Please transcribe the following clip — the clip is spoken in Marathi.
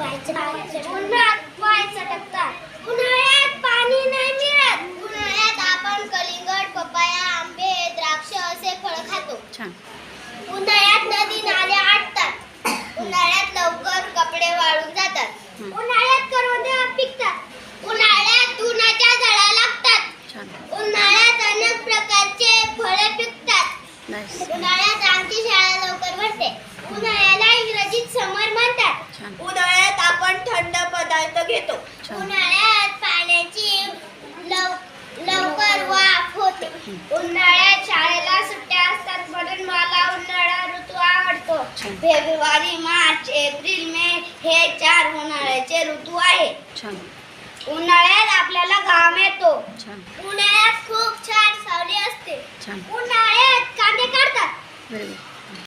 उन्हात पपाया आंबे द्राक्ष असे फळ खातो. उन्हाळ्यात नदी नाले आटतात. उन्हाळ्यात लवकर कपडे वाळून जातात. उन्हाळ्यात उन्हाळ्यात लागतात. उन्हाळ्यात अनेक प्रकारचे फळे पिकतात. उन्हाळ्यात घेतो. छान. उन्हाळ्यात पाण्याची लव- लवकर वाफ होते. उन्हाळ्यात शाळेला सुट्ट्या असतात म्हणून मला उन्हाळा ऋतू आवडतो. फेब्रुवारी मार्च एप्रिल मे हे चार उन्हाळ्याचे ऋतू आहे. छान. उन्हाळ्यात आपल्याला घाम येतो. उन्हाळ्यात खूप छान सावली असते. उन्हाळ्यात कांदे काढतात.